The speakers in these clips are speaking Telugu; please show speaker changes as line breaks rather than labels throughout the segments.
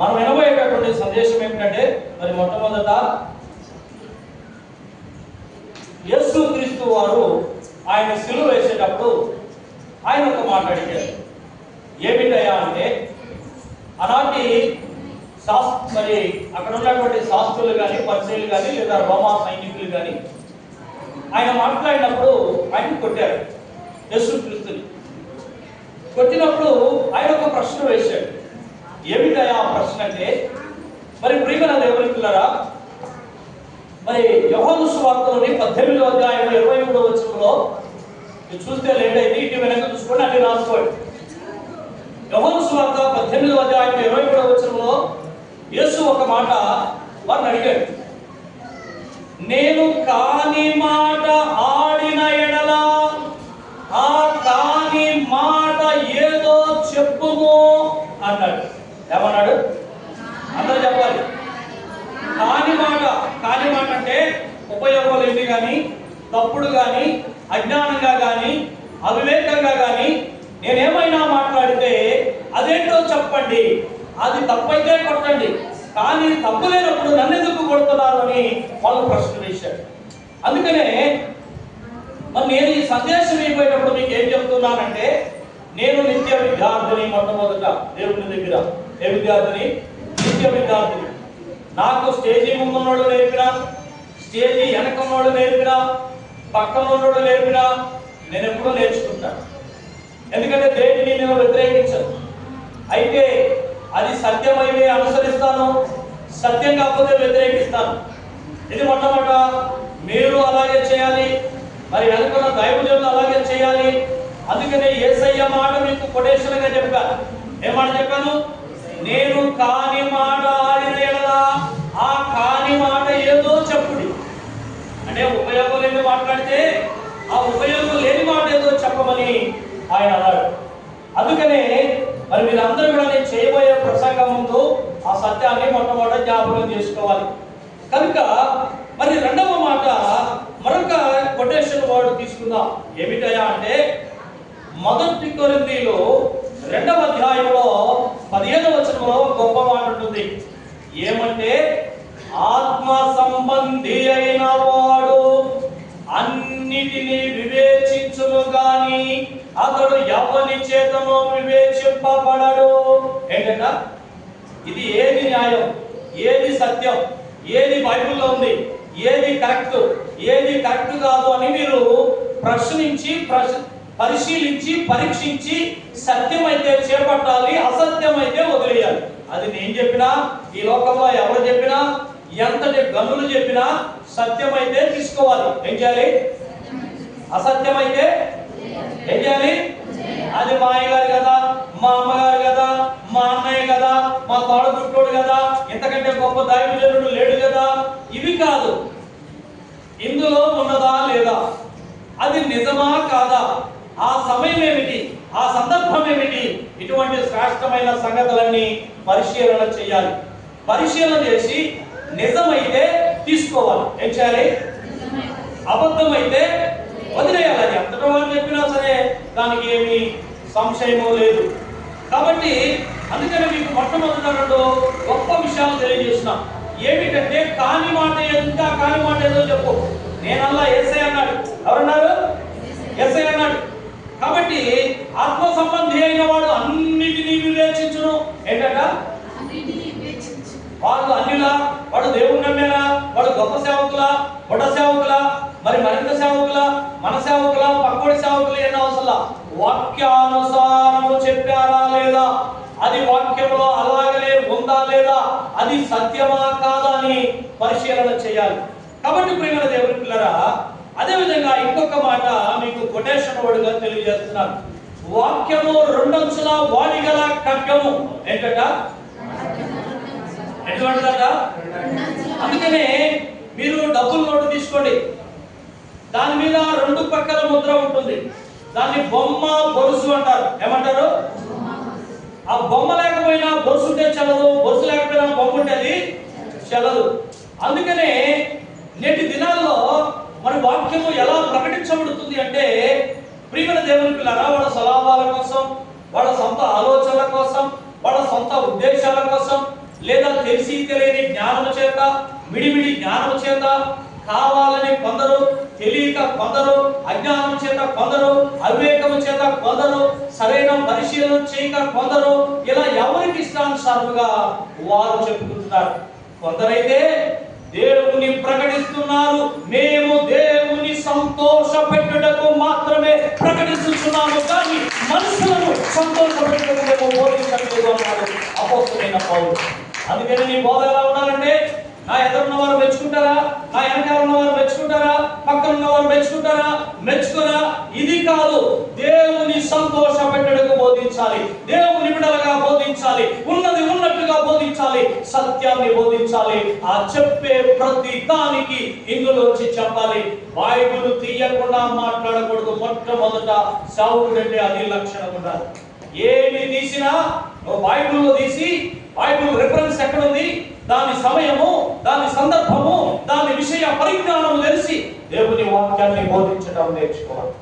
మనం వినబోయేటటువంటి సందేశం ఏమిటంటే మరి మొట్టమొదట యేసు క్రీస్తు వారు ఆయన సిలువ వేసేటప్పుడు ఆయన ఒక మాట ఏమిటయా అంటే అలాంటి శాస్ మరి అక్కడ ఉన్నటువంటి శాస్త్రులు కానీ పరిచయలు కానీ లేదా రోమా సైనికులు కానీ ఆయన మాట్లాడినప్పుడు ఆయన కొట్టారు. యేసు క్రీస్తుని కొట్టినప్పుడు ఆయన ఒక ప్రశ్న వేశాడు. ఏమిటయా ప్రశ్న అంటే మరి ప్రియమైన పిల్లరా మరి యోహాను స్వార్థలోని పద్దెనిమిదో అధ్యాయం ఇరవై మూడో వచ్చంలో చూస్తే లేట్ అయింది ఇటు వెనక చూసుకోండి అన్ని రాసుకోండి. యోహాను స్వార్థ పద్దెనిమిదో అధ్యాయం ఇరవై మూడో వచ్చంలో యేసు ఒక మాట వారిని అడిగాడు. నేను కాని మాట ఆడిన ఎడల ఆ కాని మాట ఏదో చెప్పుము అన్నాడు. ఏమన్నాడు? అందరూ చెప్పాలి. కాని మాట కాని మాట అంటే ఉపయోగం ఏంటి కానీ తప్పుడు కానీ అజ్ఞానంగా కానీ అవివేకంగా కానీ నేనేమైనా మాట్లాడితే అదేంటో చెప్పండి. అది తప్పైతే కొట్టండి. కానీ తప్పు లేనప్పుడు నన్ను ఎందుకు కొడుతున్నారు అని వాళ్ళు ప్రశ్న వేశారు. అందుకనే మరి నేను ఈ సందేశం ఇవ్వేటప్పుడు మీకు ఏం చెప్తున్నానంటే నేను నిత్య విద్యార్థిని మొట్టమొదట దేవుని దగ్గర ఏ విద్యార్థిని? నిత్య విద్యార్థిని. నాకు స్టేజీ ముందున్నోడు నేర్పినా స్టేజీ వెనకన్నోడు నేర్పినా పక్కన ఉన్నోడు నేర్పినా నేను ఎప్పుడూ నేర్చుకుంటాను ఎందుకంటే దేనిని నేను వ్యతిరేకించను. అయితే అది సత్యమైతే అనుసరిస్తాను సత్యం కాకపోతే వ్యతిరేకిస్తాను. ఇది మొట్టమొదట మీరు అలాగే చేయాలి మరి వెనుకున్న దైవజనులు అలాగే చేయాలి. అందుకనే ఏసయ్య మాట మీకు కొటేషన్గా చెప్పాను. ఏమాట చెప్పాను? నేను కాని మాట ఆడిన ఎడలా ఆ కాని మాట ఏదో చెప్పుడి. అంటే ఉపయోగం లేని మాట్లాడితే ఆ ఉపయోగం లేని మాట ఏదో చెప్పమని ఆయన అన్నాడు. అందుకనే మరి మీరందరూ కూడా నేను చేయబోయే ప్రసంగం ముందు ఆ సత్యాన్ని మొట్టమొదట జ్ఞాపకం చేసుకోవాలి. కనుక మరి రెండవ మాట మరొక కొటేషన్ వర్డ్ తీసుకుందాం. ఏమిటయా అంటే మొదటి కొరిందీలో రెండవ అధ్యాయంలో పదిహేను వచనంలో గొప్ప మాట ఉంటుంది. ఏమంటే ఆత్మ సంబంధి అయిన వాడు అన్నిటినీ వివేచించును గాని అతడు ఎవరి చేతనో వివేచింపబడడు. ఏంటంట? ఇది ఏది న్యాయం? ఏది సత్యం? ఏది బైబిల్లో ఉంది? ఏది కరెక్ట్? ఏది కరెక్ట్ కాదు అని మీరు ప్రశ్నించి ప్రశ్న పరిశీలించి పరీక్షించి సత్యమైతే చేపట్టాలి అసత్యమైతే వదిలేయాలి. అది నేను చెప్పినా ఈ లోకంలో ఎవరు చెప్పినా ఎంతటి గనులు చెప్పినా సత్యమైతే తీసుకోవాలి. ఏం చేయాలి? అసత్యమైతే ఏం చేయాలి? అది మా అయ్యగారు కదా మా అమ్మగారు కదా మా అన్నయ్య కదా మా తోడ పుట్టోడు కదా ఇంతకంటే గొప్ప దైవజనుడు లేడు కదా. ఇవి కాదు. ఇందులో ఉన్నదా లేదా? అది నిజమా కాదా? ఆ సమయం ఏమిటి ఆ సందర్భం ఏమిటి ఇటువంటి శ్రేష్టమైన సంగతులన్నీ పరిశీలన చేయాలి. పరిశీలన చేసి నిజమైతే తీసుకోవాలి. ఏం చేయాలి? అబద్ధమైతే వదిలేయాలి అది ఎంత వాళ్ళు చెప్పినా సరే దానికి ఏమి సంశయమో లేదు. కాబట్టి అందుకని మీకు మొట్టమొదట రెండు గొప్ప విషయాలు తెలియజేస్తున్నాం. ఏమిటంటే కాని మాట ఎంత కాని మాట ఏదో చెప్పు. నేనల్లా ఎస్ఐ అన్నాడు. ఎవరన్నారు? ఎస్ఐ అన్నాడు. కాబట్టి ఆత్మ సంబంధి అయిన వాడు అన్నిటినీ వివేచించును. ఏంటంట? వాళ్ళు అన్నిలా వాడు దేవుని నమ్మేనా వాడు గొప్ప సేవకులా? బుడ్డ సేవకులా? మరి మరింత సేవకులా? మన సేవకులా? పక్కోడి సేవకులు ఎన్నో అవసరం వాక్యానుసారము చెప్పారా లేదా? అది వాక్యంలో అలాగనే ఉందా లేదా? అది సత్యమా కాదా అని పరిశీలన చేయాలి. కాబట్టి ప్రియమైన దేవుని పిల్లరా అదే విధంగా ఇంకొక మాట మీకు కొటేషన్ వర్డ్గా తెలియజేస్తున్నాను. వాక్యము రెండంచుల వాడిగల ఖడ్గము. ఏంటట ఎటువంటిదట అందుకనే మీరు డబ్బులు నోటు తీసుకోండి. దాని మీద రెండు పక్కల ముద్ర ఉంటుంది. దాన్ని బొమ్మ బొరుసు అంటారు. ఏమంటారు? ఆ బొమ్మ లేకపోయినా బొరుసు ఉంటే చల్లదు బొరుసు లేకపోయినా బొమ్మ ఉంటే అది చల్లదు. అందుకనే నేటి దినాల్లో మరి వాక్యము ఎలా ప్రకటించబడుతుంది అంటే ప్రియమైన దేవుని పిల్లరా వాళ్ళ స్వలాభాల కోసం వాళ్ళ సొంత ఆలోచనల కోసం వాళ్ళ సొంత ఉద్దేశాల కోసం లేదా తెలిసి తెలియని జ్ఞానము చేత మిడిమిడి జ్ఞానము చేత కావాలని కొందరు తెలియక కొందరు అజ్ఞానం చేత కొందరు అవివేకము చేత కొందరు సరైన పరిశీలన చేయక కొందరు ఇలా ఎవరికి ఇష్టానుసారముగా వారు చెప్పుకుంటున్నారు? కొందరైతే దేవుని ప్రకటిస్తున్నారు. మేము దేవుని సంతోష పెట్టుటకు మాత్రమే ప్రకటిస్తున్నాము. కానీ మనుషులను సంతోష పెట్టుటకు మేము బోధించట్లేదు అన్నాడు అపోస్తులైన పౌరుడు అందుకని నీ బోధ ఎలా ఉండాలంటే నా ఎదురున్న వారు మెచ్చుకుంటారా? నా వెనకాల ఉన్న వారు మెచ్చుకుంటారా? పక్కన ఉన్న వారు మెచ్చుకుంటారా? మెచ్చుకోరా? ఇది కాదు. దేవుని సంతోష పెట్టడకు బోధించాలి. దేవుని విడలగా బోధించాలి. ఉన్నది ఉన్నట్టుగా బోధించాలి. సత్యాన్ని బోధించాలి. ఆ చెప్పే ప్రతి దానికి ఇందులోంచి చెప్పాలి. బైబుల్ తీయకుండా మాట్లాడకూడదు. మొట్టమొదట సావుడు అది లక్షణం ఉండాలి. ఏమి తీసినా ఓ బైబిల్లో తీసి బైబుల్ రిఫరెన్స్ ఎక్కడుంది? దాని సమయము దాని సందర్భము దాని విషయ పరిజ్ఞానము తెలిసి దేవుని వాక్యాన్ని బోధించడం నేర్చుకోవాలి.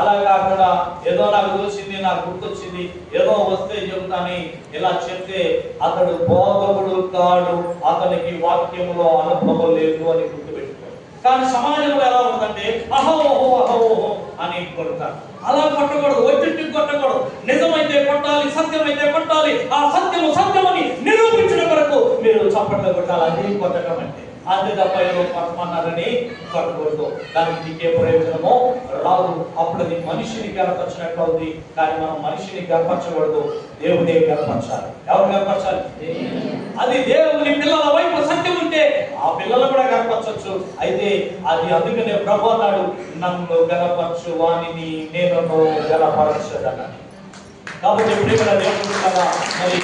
అలా కాకుండా ఏదో నాకు తెలిసింది నాకు గుర్తొచ్చింది ఏదో వస్తే చెబుతాని ఇలా చెప్తే అతడు బోధకుడు కాడు అతనికి వాక్యములో అనుభవం లేదు అని గుర్తుపెట్టుకోడు. కానీ సమాజంలో ఎలా ఉందంటే అహోహో అహోహో అని కొడతారు. అలా కొట్టకూడదు ఒత్తిడి కొట్టకూడదు. నిజమైతే కొట్టాలి సత్యమైతే కొట్టాలి. ఆ సత్యము సత్యమని నిరూపించిన వరకు మీరు చప్పట్లు కొట్టాలి అది కొట్టడం అంటే అంతే తప్ప ఏదో కొట్టమన్నారని కొట్టకూడదు దానికి నీకే ప్రయోజనమో? రాదు. అప్పుడు అది మనిషిని గర్పరచినట్లు అవుతుంది కానీ మనం మనిషిని గర్పరచకూడదు దేవుడే గర్పరచాలి ఎవరు గర్పరచాలి అది దేవుని పిల్లల వైపు సత్యం ఉంటే ఆ పిల్లలు కూడా గనపరచవచ్చు అయితే అది అందుకనే ప్రభు అన్నాడు నన్ను గనపరచు వాణిని నేను గనపరచదన్నాను కాబట్టి దేవుడు కదా. మరి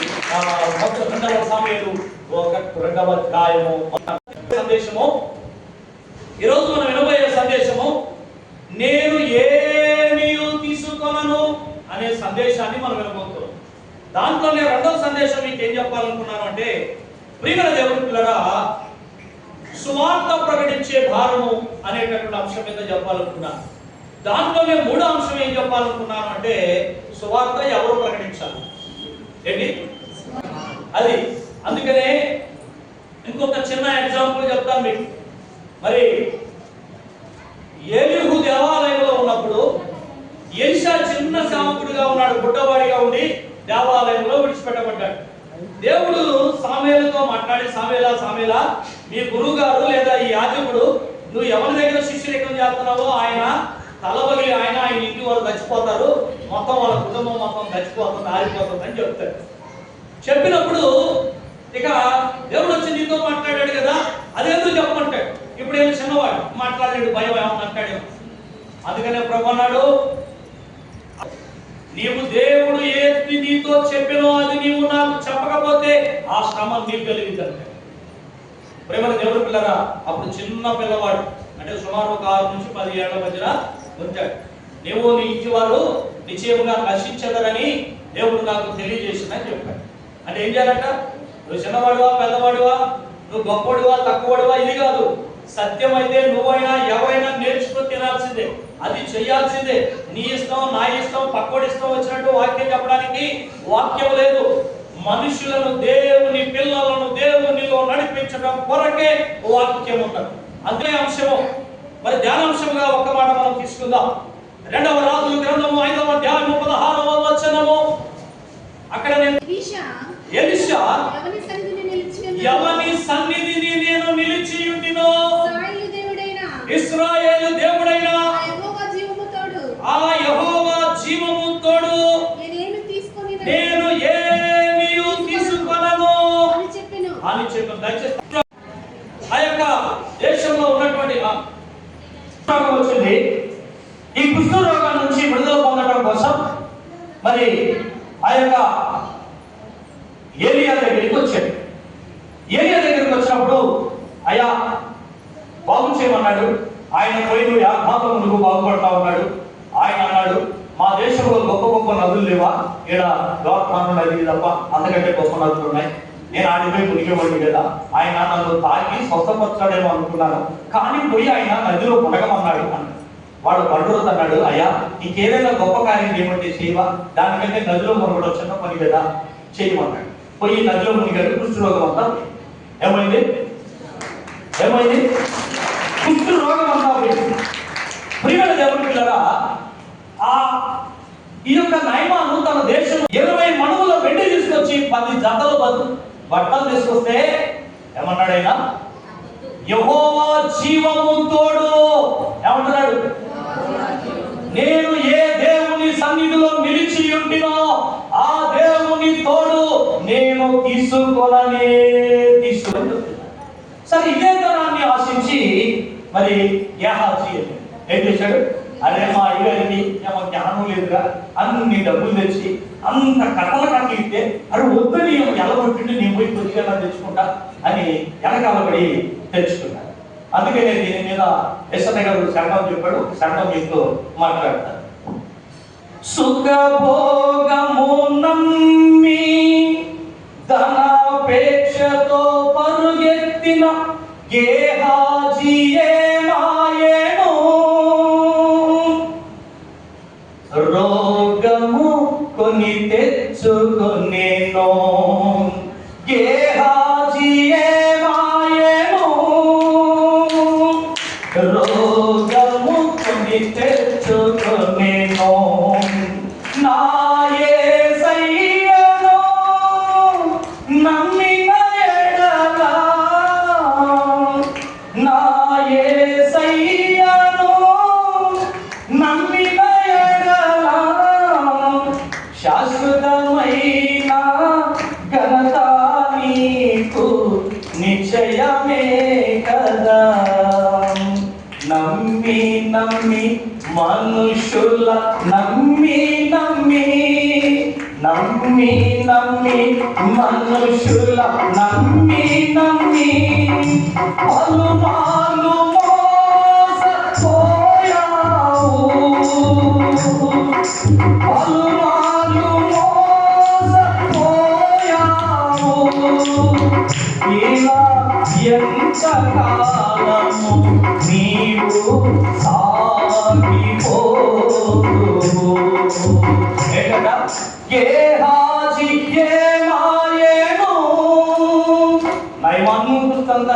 రెండవ సమయాలు ఒక రెండవ అధ్యాయము సందేశము? ఈరోజు మనం వినబోయే సందేశము నేను ఏమీ తీసుకోనను అనే సందేశాన్ని మనం వినబోతున్నాం. దాంట్లోనే రెండవ సందేశం మీకు ఏం చెప్పాలనుకున్నాను అంటే ప్రియమైన దేవుని పిల్లరా సువార్త ప్రకటించే భారము అనేటటువంటి అంశం మీద చెప్పాలనుకున్నాను. దాంట్లోనే మూడో అంశం ఏం చెప్పాలనుకున్నాను అంటే సువార్త ఎవరు ప్రకటించాలి? ఏంటి? అది. అందుకనే ఇంకొక చిన్న ఎగ్జాంపుల్ చెప్తాను మీకు. మరి ఏలిహు దేవాలయంలో ఉన్నప్పుడు ఎలిషా చిన్న సేవకుడిగా ఉన్నాడు గుడ్డవాడిగా ఉండి దేవాలయంలో విడిచిపెట్టబడ్డాడు. దేవుడు సామేలతో మాట్లాడి సామేలా సామేలా మీ గురువు గారు లేదా ఈ యాజకుడు నువ్వు ఎవరి దగ్గర శిష్యరేఖం చేస్తున్నావో ఆయన తలబలి ఆయన ఆయన ఇంటి వాళ్ళు చచ్చిపోతారు మొత్తం వాళ్ళ కుటుంబం మొత్తం చచ్చిపోతుంది ఆరిపోతుంది అని చెప్తాడు. చెప్పినప్పుడు ఇక దేవుడు వచ్చి నీతో మాట్లాడాడు కదా అదేందుకు చెప్పమంటాడు? ఇప్పుడు ఏమి చిన్నవాడు? మాట్లాడలేడు భయం ఏమన్నా అంటాడు అందుకనే ప్రభు అన్నాడు నీవు దేవుడు ఏది నీతో చెప్పినో అది నీవు నాకు చెప్పకపోతే ఆ శ్రమ నీకు కలిగిందంటే ప్రేమల దేవుడు పిల్లరా అప్పుడు చిన్న పిల్లవాడు అంటే సుమారు ఒక ఆరు నుంచి పది ఏళ్ళ మధ్యన ఉంటాడు. నీవు నీ ఇంటి వారు నిశ్చయముగా నశించదరని దేవుడు నాకు తెలియజేసిందని చెప్పాడు. అంటే ఏం చేయాలంట? నువ్వు చిన్నవాడువా పెద్దవాడువా? నువ్వు గొప్పవాడువా తక్కువడువా ఇది కాదు. సత్యం అయితే నువ్వైనా ఎవరైనా నేర్చుకుని తినాల్సిందే. అది చేయాల్సిందే నీ ఇష్టం నా ఇష్టం పక్కోడి ఇష్టం వచ్చినట్టు వాక్యం చెప్పడానికి వాక్యం లేదు. మనుషులను దేవుని పిల్లలను దేవునిలో నడిపించడం కొరకే వాక్యం ఉన్నది అదే అంశము. మరి ధ్యానాంశముగా ఒక్క మాట మనం తీసుకుందాం. రెండవ రాజుల గ్రంథము ఐదవ అధ్యాయము పదహారవ వచనము.
ఎలీషా ఎవరి సన్నిధిని నిలిచి
ఎవని సన్నిధిని నేను నిలిచి ఉండినో
ఇశ్రాయేలు దేవుడైన
ఇస్రాయేలు దేవుడైన
ఆ యెహోవా జీవము తోడు
ఆ యెహోవా జీవము తోడు
నేనేమి తీసుకొని
నేను ఏమీ తీసుకొనను
అని చెప్పెను
అని చెప్పాను దయచేసి ఆ యొక్క దేశంలో ఉన్నటువంటి ఆ రోగం వచ్చింది ఈ కుష్ఠ రోగం నుంచి విడుదల పొందడం కోసం మరి ఆ యొక్క ఏరియా దగ్గరికి వచ్చాడు ఏరియా దగ్గరికి వచ్చినప్పుడు అయ్యా బాగు చేయమన్నాడు ఆయన పోయి నువ్వు బాగుపడతా ఉన్నాడు. ఆయన అన్నాడు మా దేశంలో గొప్ప గొప్ప నదులు లేవా? ఈడ గవర్నమెంట్ నది తప్ప అంతకంటే గొప్ప నదులు ఉన్నాయి. నేను ఆడిపోయి మునిగేవాడిని కదా ఆయన నన్ను తాగి స్వస్థపరచాడేమో అనుకున్నాను. కానీ పోయి ఆయన నదిలో మునగమన్నాడు అన్నాడు. వాడు బండూరు అన్నాడు అయ్యా ఇంకేదైనా గొప్ప కార్యం ఏమంటే చేయవా? దానికంటే నదిలో మునగడం చిన్న పని కదా చేయమన్నాడు. పోయి నదిలో మునిగాడు కుష్ఠరోగం అంతా ఏమైంది? ఏమైంది? కుష్ఠ రోగం అంతా పోయింది ప్రియమైన దేవుని పిల్లరా ఆ ఈ యొక్క నయమాను తన దేశం ఇరవై మణువుల వెండి తీసుకొచ్చి పది జతలు బతు బట్టలు తీసుకొస్తే ఏమన్నాడు ఆయన యహోవా జీవము తోడు. ఏమంటున్నాడు? నేను ఏ దేవుని సన్నిధిలో నిలిచి ఉంటినో ఆ దేవుని తోడు నేను తీసుకొననే తీసుకుంటున్నాను సరే ఇదే తరాన్ని ఆశించి మరి యహాజీ ఏం చేశాడు? అరే మా అయ్యగారికి ఏమో జ్ఞానం లేదుగా అన్ని డబ్బులు తెచ్చి అంత కట్టల కట్టిస్తే అరే వద్దని ఎలగొట్టిండి నేను పోయి కొద్దిగా తెచ్చుకుంటా అని వెనకాలబడి తెచ్చుకున్నాడు. అందుకే నేను దీని మీద ఎస్ఎన్ఐ గారు శరణం చెప్పాడు శరణం మీతో మాట్లాడతాను. సుఖభో మనుషుల నమ్మి నమ్మి నమ్మి నమ్మి మనుషుల నమ్మి నమ్మి పలుమాలు మోసపోయావు. పలుమాలు మోసపోయావు. ఇలా ఎంత కాలము నీవు సా ఏంటట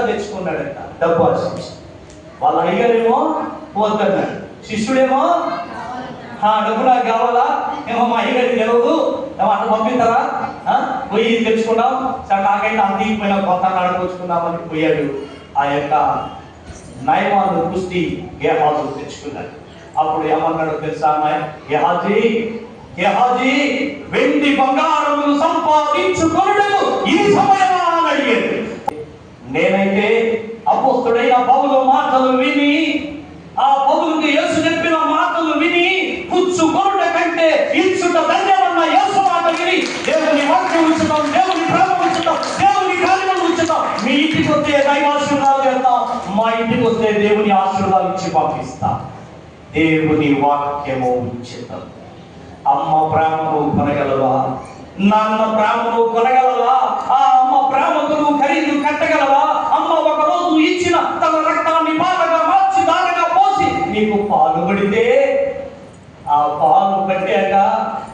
తెచ్చుకున్నాడట. డబ్బు ఆశించి. వాళ్ళ అయ్యారేమో వద్దన్నాడు శిష్యుడేమో డబ్బు నాకు కావాలా? ఏమో మా అయ్యగారికి తెలియదు ఏమో అట్లా పంపిస్తారా? పోయి తెచ్చుకున్నాం సరే నాకైతే అందిపోయినా పోయినా కొత్త నడుపుకుందామని పోయాడు. ఆ యొక్క నయమాను పుష్టి గేహాజు తెచ్చుకున్నాడు అప్పుడు ఏమన్నాడు తెలుసా గేహాజీ గేహాజీ వెండి బంగారములు సంపాదించుకొనుటకు ఈ సమయమా అని నేనైతే అపోస్తుడైన పౌలు మాటలు విని ఆ పౌలుకి యేసు చెప్పిన మాటలు విని పుచ్చుకొనుట కంటే ఇచ్చుట ధన్యమన్న యేసు మాట విని దేవుని వాక్యం ఉంచుతాం దేవుని ప్రేమ ఉంచుతాం దేవుని కార్యం ఉంచుతాం మీ ఇంటికి వస్తే దైవాశీర్వాదాలు చేస్తాం మా వస్తే దేవుని ఆశీర్వాదాలు ఇచ్చి పంపిస్తా. దేవుని వాక్యము ఉచితం అమ్మ ప్రేమను కొనగలవా? నాన్న ప్రేమను కొనగలవా ఆ అమ్మ ప్రేమకు నువ్వు ఖరీదు కట్టగలవా అమ్మ ఒక రోజు ఇచ్చిన తన రక్తాన్ని పాలగా మార్చి దానగా పోసి నీకు పాలు పడితే ఆ పాలు కట్టాక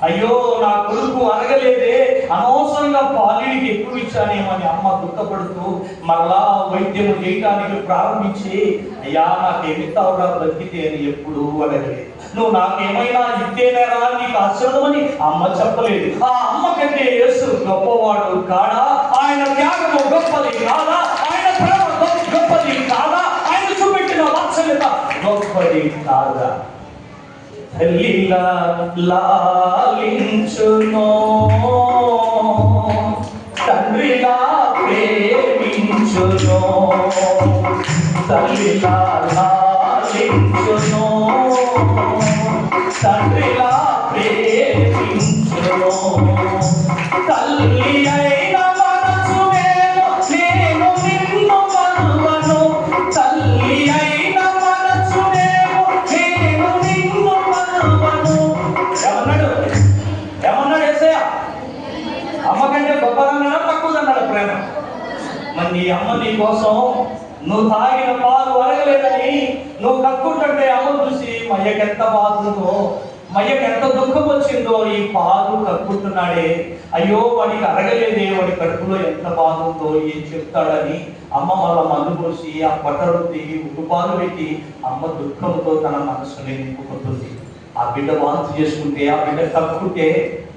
అయ్యో నా కొడుకు అనగలేదే అనవసరంగా పాలిడికి ఎక్కువ ఇచ్చానేమని అమ్మ దుఃఖపడుతూ మరలా వైద్యం చేయడానికి ప్రారంభించి అయ్యా నాకేమిస్తావురా బతికితే అని ఎప్పుడు అడగలేదు. నువ్వు నాకేమైనా ఇస్తేనేరా నీకు ఆశ్రదమని అమ్మ చెప్పలేదు. ఆ అమ్మ కంటే యేసు గొప్పవాడు కాడా? ఆయన త్యాగము గొప్పది కాదా? ఆయన ప్రేమ గొప్పది కాదా? ఆయన చూపెట్టిన వాత్సల్యత గొప్పది కాదా? తల్లిలా లాలించునో తండ్రిలా తండ్రిలా తల్లి అయిన మనసు నేను నేను నిన్ను తల్లి అయిన మనసు నేను నేను నిన్ను మరువను ఏమన్నాడు? ఏమన్నాడు? ఏసయ్య? అమ్మ కంటే గొప్పదన్నాడా తక్కువదన్నాడు ప్రేమ. మరి నీ అమ్మ నీ కోసం నువ్వు తాగిన పాలు అరగలేదని నువ్వు కక్కుంటుంటే అమ్మ చూసి మయ్యకెంత అయ్యకి మయ్యకెంత బాధ ఉందో దుఃఖం వచ్చిందో ఈ పాలు కక్కుంటున్నాడే అయ్యో వాడికి అరగలేదే వాడి కడుపులో ఎంత బాధ ఉందో ఏం చెప్తాడని. అమ్మ వాళ్ళ మందు పోసి ఆ బట్టరుద్ది ఉప్పు పాలు పెట్టి అమ్మ దుఃఖంతో తన మనసుని నింపుకుంటుంది. ఆ బిడ్డ వాంతి చేసుకుంటే ఆ బిడ్డ కక్కుంటే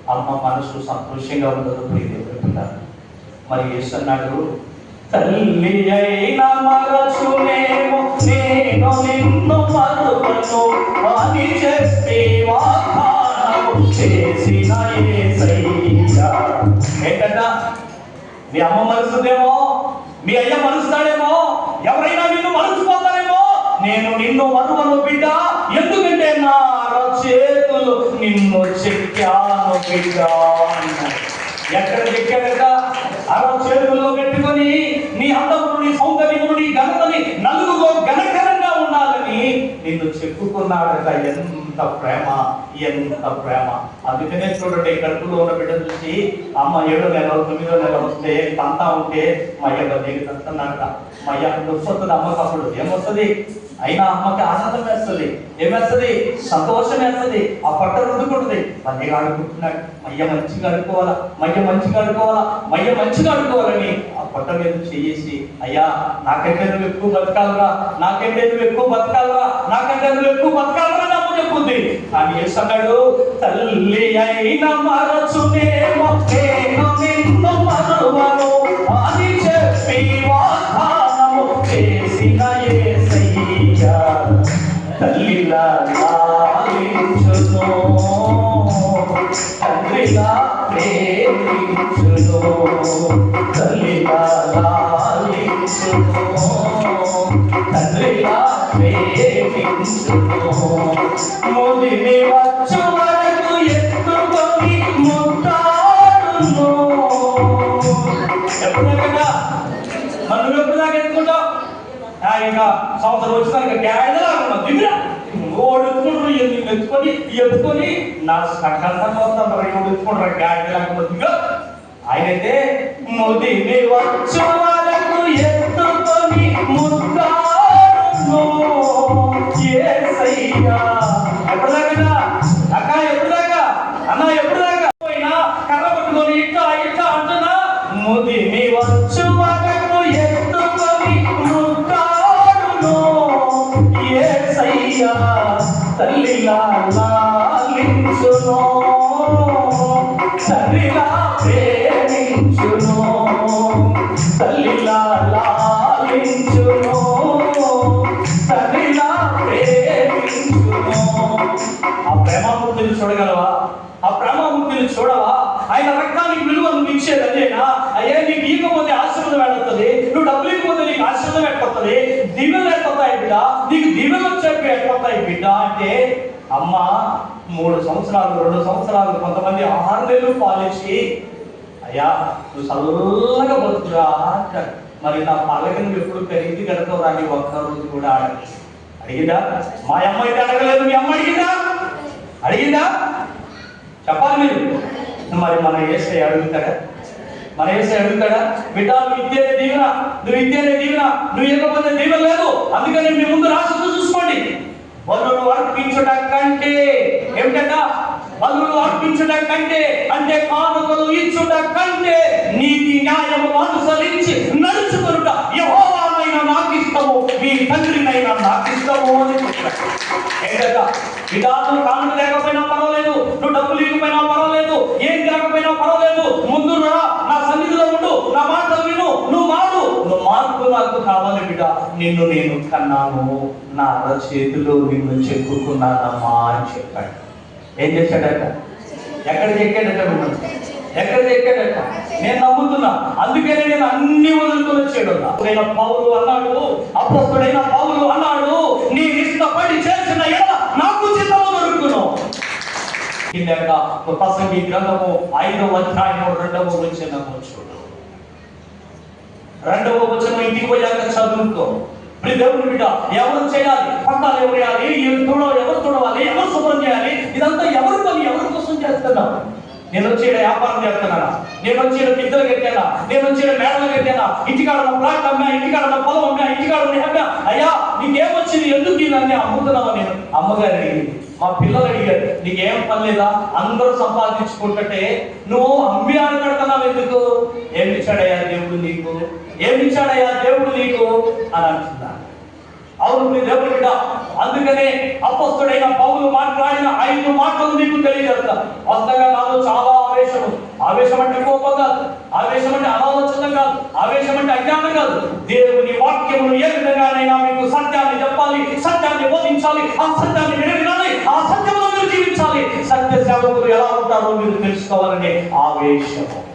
అమ్మ మనసు సంతోషంగా ఉండదు ప్రియదేవుడు మరి ఏసన్నాడు తల్లి అయిన మరచునేమో నేను నిన్ను మరువను. అని చెప్పి వాగ్దానము చేసిన ఏంటంట? మీ అమ్మ మరుస్తుందేమో? మీ అయ్య మరుస్తాడేమో? ఎవరైనా నిన్ను మరుచిపోతారేమో? నేను నిన్ను మరువను బిడ్డ. ఎందుకంటే నా చేతులు నిన్ను చెక్కాను బిడ్డ ఎక్కడ చెక్కాడట? నేను చెప్పుకున్నాడట ఎంత ప్రేమ ఎంత ప్రేమ అందుకనే చూడండి కడుపులో ఉన్న బిడ్డ చూసి అమ్మ ఏడో నెల తొమ్మిదో నెల వస్తే తంతా ఉంటే మా అయ్య దగ్గర తంతున్నాడట మా అయ్య వస్తుంది అమ్మకి అప్పుడు ఏమొస్తుంది? అయినా అమ్మకి ఆనందం వేస్తుంది. ఏమేస్తుంది? సంతోషం వేస్తుంది. ఆ పట్ట రుద్దుకుంటుంది. మధ్యగా ఆడుకుంటున్నాడు మయ్య మంచిగా ఆడుకోవాలా మయ్య మంచిగా ఆడుకోవాలా మయ్య మంచిగా ఆడుకోవాలని ఆ పట్ట మీద చేసి అయ్యా నాకంటే నువ్వు ఎక్కువ బతకాలరా. నాకంటే నువ్వు ఎక్కువ బతకాలరా. నాకంటే నువ్వు ఎక్కువ బతకాలరా. అని అమ్మ చెప్పుంది అన్నాడు తల్లి అయిన మరచునేమో నేను నిన్ను మరువను. అని చెప్పి వాగ్దానము చేసిన యేసయ్య తల్లిలా తండ్రిలా ప్రేమించును ముదిని వచ్చు వరకు ఎత్తుకొని ముట్టాడును ఎప్పుడైనా మనం ఎప్పుడు దాకా ఎత్తుకుంటాం సంవత్సరం వచ్చినా గ్యాడలా దిగురా ఓడు ఎత్తుకుంటారు ఎందుకు ఎత్తుకొని ఎత్తుకొని నా సంకల్పం వస్తాను రా ఎవడు ఎత్తుకుంటారు ఆయనైతే వచ్చు వరకు ఎత్తుకొని ఆయన రక్తానికి విలువ నువ్వు ఇచ్చేది అదేనా అయ్యా నీకు ఇవ్వకపోతే ఆశీర్వాదం వెళ్ళొస్తుంది నువ్వు డబ్బులు ఇవ్వకపోతే నీకు ఆశీర్వాదం ఏర్పడుతుంది. దీవెలు ఏర్పడతాయి బిడ్డ. నీకు దీవెలు వచ్చేవి ఏర్పడతాయి బిడ్డ. అంటే అమ్మ మూడు సంవత్సరాలు రెండు సంవత్సరాలు కొంతమంది ఆరు నెలలు పాలించి అయ్యా నువ్వు చల్లగా బతుకురా అంటాడు మరి నా పల్లకి ఎప్పుడు పెరిగి కడతావు రాని ఒక్క రోజు కూడా అడగ అడిగిందా? మా అమ్మ అయితే అడగలేదు. మీ అమ్మ అడిగిందా? అడిగిందా? చెప్పాలి మీరు. మరి మన ఏసై అడుగుతాడా? మన ఏసై అడుగుతాడా? బిడ్డ నువ్వు ఇద్దే దీవెన నువ్వు ఇద్దే దీవెన నువ్వు ఇవ్వకపోతే దీవెన లేదు. అందుకని మీ ముందు రాసుకు చూసుకోండి. వరుడు అర్పించుట కంటే ఏమిటంట? వరుడు అర్పించుట కంటే అంటే కానుకలు ఇచ్చుట కంటే నీతి న్యాయము అనుసరించి నడుచుకునుట యెహోవానైనా నాకు ఇష్టము మీ తండ్రినైనా నాకు ఇష్టము అని ఏంటంట విధానం కానుక లేకపోయినా పర్వాలేదు నువ్వు డబ్బులు లేకపోయినా పర్వాలేదు ఏం లేకపోయినా పర్వాలేదు ముందు రా నా సన్నిధిలో ఉండు నా మాట విను నువ్వు మారు. నువ్వు మార్పు నాకు కావాలి బిడ్డ నిన్ను నేను కన్నాను. నా చేతిలో నిన్ను చెక్కుకున్నానమ్మా అని చెప్పాడు. ఏం చేశాడట? ఎక్కడ చెక్కాడట మిమ్మల్ని? ఎక్కడ చెక్కాడట నేను నమ్ముతున్నా. అందుకనే నేను అన్ని వదులుకొని వచ్చాడు నేను పౌలు అన్నాడు అప్పస్తుడైన పౌరులు అన్నాడు. నీ చేసిన ఎడ నాకు చిత్తము దొరుకును కిందట ప్రసంగి గ్రంథము ఐదవ అధ్యాయము రెండవ వచనము చూడు. రెండవ వచనం ఇంటికి పోయాక చదువుకో. ఇప్పుడు దేవుని బిడ్డ ఎవరు చేయాలి? పట్టాలు ఎవరు వేయాలి? ఎవరు తుడ ఎవరు తుడవాలి? ఎవరు శుభ్రం చేయాలి? ఇదంతా ఎవరి పని? ఎవరి కోసం చేస్తున్నాం నేను వచ్చి ఈడ వ్యాపారం చేస్తున్నానా? నేను వచ్చి ఈడ బిద్దలు కట్టానా? నేను వచ్చి మేడలు కట్టానా? ఇంటికాడ ఉన్న ప్లాట్ అమ్మా ఇంటికాడ ఉన్న పొలం అమ్మా ఇంటికాడ అమ్మా అయ్యా నీకేమొచ్చింది? ఎందుకు ఇవన్నీ అమ్ముతున్నావు నేను? అమ్మగారు అడిగింది. మా పిల్లలు అడిగారు. నీకేం పని లేదా? అందరూ సంపాదించుకుంటుంటే నువ్వు అమ్మి ఆడగడుతున్నావు ఎందుకు? ఏమి ఇచ్చాడయ్యా దేవుడు నీకు? ఏమి ఇచ్చాడయ్యా దేవుడు నీకు? అని అంటున్నాను అవును దేవుడు బిడ్డ అందుకనే అపస్తుడైన పౌలు మాట్లాడిన ఐదు మాటలు మీకు తెలియజేస్తా. వస్తగా నాలో చాలా ఆవేశం ఆవేశం అంటే కోపం కాదు. ఆవేశం అంటే అనాలోచన కాదు. ఆవేశం అంటే అజ్ఞానం కాదు. దేవుని వాక్యమును ఏ విధంగానైనా మీకు సత్యాన్ని చెప్పాలి సత్యాన్ని బోధించాలి ఆ సత్యాన్ని విడవినాలి ఆ సత్యమును మీరు జీవించాలి. సత్య సేవకులు ఎలా ఉంటారో మీరు తెలుసుకోవాలనే ఆవేశము.